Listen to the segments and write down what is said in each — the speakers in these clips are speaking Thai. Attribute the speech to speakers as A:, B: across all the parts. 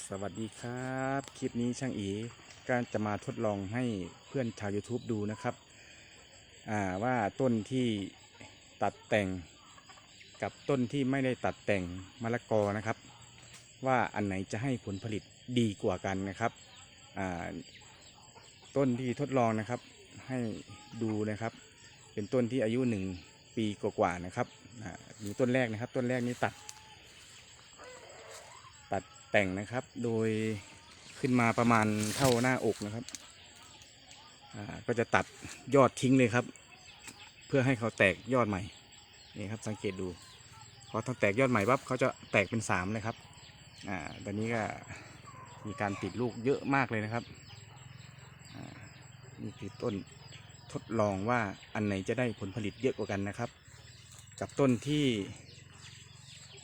A: สวัสดีครับ คลิปนี้ช่างอีก็จะมาทดลองให้เพื่อนชาว YouTube ดูนะครับว่าต้นที่ตัดแต่งกับต้นที่ไม่ได้ตัดแต่งมะละกอนะครับ ว่าอันไหนจะให้ผลผลิตดีกว่ากันนะครับต้นที่ทดลองนะครับให้ดูนะครับ เป็นต้นที่อายุหนึ่งปีกว่าๆนะครับอ่าดูต้นแรกนะครับ ต้นแรกนี้ตัด แต่งนะครับ โดยขึ้นมาประมาณเท่าหน้าอกนะครับ ก็จะตัดยอดทิ้งเลยครับ เพื่อให้เขาแตกยอดใหม่ นี่ครับสังเกตดูพอเขาแตกยอดใหม่ปั๊บเขาจะแตกเป็นสามเลยครับ อ่า ตอนนี้ก็มีการติดลูกเยอะมากเลยนะครับ นี่คือต้นทดลองว่าอันไหนจะได้ผลผลิตเยอะกว่ากันนะครับ กับต้นที่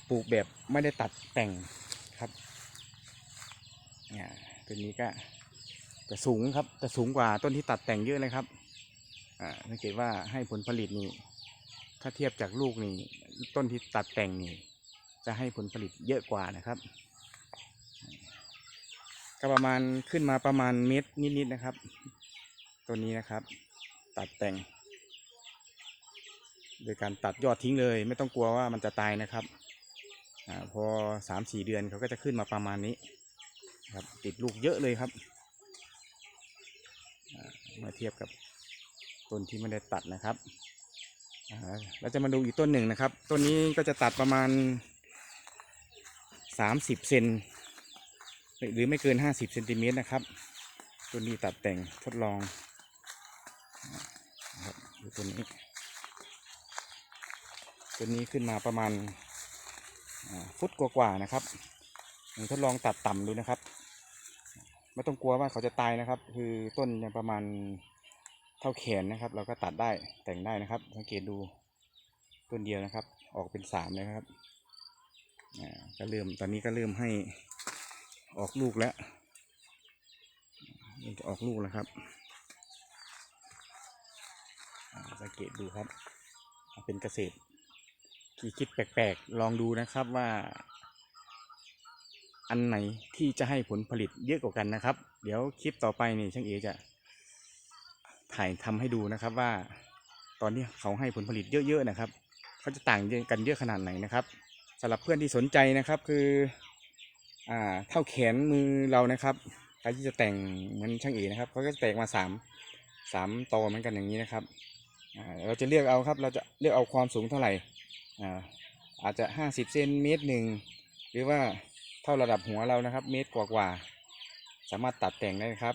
A: ปลูกแบบไม่ได้ตัดแต่งครับ เนี่ยต้นนี้ก็จะสูงครับจะสูงกว่าต้นที่ตัดแต่งเยอะเลยครับอ่าสังเกตว่าให้ผลผลิตนี่ถ้าเทียบจากลูกนี่ต้นที่ตัดแต่งนี่จะให้ผลผลิตเยอะกว่านะครับ ก็ประมาณขึ้นมาประมาณเม็ดนิดๆนะครับ ตัวนี้นะครับ ตัดแต่ง โดยการตัดยอดทิ้งเลย ไม่ต้องกลัวว่ามันจะตายนะครับอาพอสามสี่เดือนเขาก็จะขึ้นมาประมาณนี้ ครับติดลูกเยอะเลยครับอ่ามาเทียบกับต้นที่ไม่ได้ตัดนะครับเราจะมาดูอีกต้นหนึ่งนะครับ ต้นนี้ก็จะตัดประมาณสามสิบเซนหรือไม่เกินห้าสิบเซนติเมตรนะครับ ต้นนี้ตัดแต่งทดลองครับดูต้นนี้ตัวนี้ขึ้นมาประมาณฟุตกว่าๆนะครับทดลองตัดต่ำดูนะครับ ไม่ต้องกลัวว่าเขาจะตายนะครับ คือต้นยังประมาณเท่าแขนนะครับ เราก็ตัดได้แต่งได้นะครับ สังเกตดูต้นเดียวนะครับ ออกเป็นสามเลยนะครับอ่าก็เริ่มตอนนี้ก็เริ่มให้ออกลูกแล้วเริ่มจะออกลูกแล้วครับอ่าสังเกตดูครับ เป็นเกษตรที่คิดแปลกๆ ลองดูนะครับว่า อันไหนที่จะให้ผลผลิตเยอะกว่ากันนะครับ เดี๋ยวคลิปต่อไปนี่ช่างเอจะ ถ่ายทำให้ดูนะครับว่า ตอนที่เขาให้ผลผลิตเยอะๆนะครับเขาจะต่างกันเยอะขนาดไหนนะครับสำหรับเพื่อนที่สนใจนะครับคืออ่าเท่าแขนมือเรานะครับใครที่จะแต่งเหมือนช่างเอนะครับเขาก็จะแตกมาสามสามตอเหมือนกันอย่างนี้นะครับเราจะเลือกเอาครับเราจะเลือกเอาความสูงเท่าไหร่อ่าอาจจะห้าสิบเซนเมตรหนึ่งหรือว่า ท่าระดับหัวเรานะครับ เมตรกว่าๆสามารถตัดแต่งได้นะครับ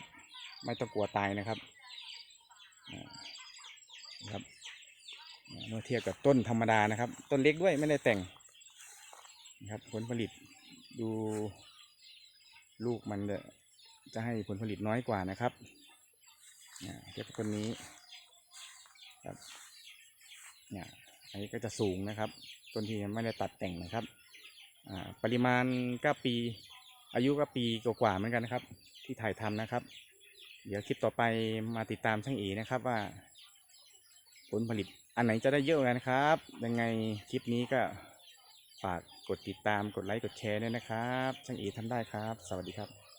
A: ไม่ต้องกลัวตายนะครับนะครับเมื่อเทียบกับต้นธรรมดานะครับ ต้นเล็กด้วยไม่ได้แต่งนะครับผลผลิตดูลูกมันจะให้ผลผลิตน้อยกว่านะครับอ่าเทียบกับต้นนี้ครับเนี่ยอันนี้ก็จะสูงนะครับ ต้นที่ไม่ได้ตัดแต่งนะครับ ปริมาณก็ปีอายุก็ปีกว่าๆเหมือนกันนะครับ ที่ถ่ายทำนะครับ เดี๋ยวคลิปต่อไปมาติดตามช่างเอนะครับว่า ผลผลิตอันไหนจะได้เยอะกันครับ ยังไงคลิปนี้ก็ฝากกดติดตามกดไลค์กดแชร์ด้วยนะครับ ช่างเอทำได้ครับ สวัสดีครับ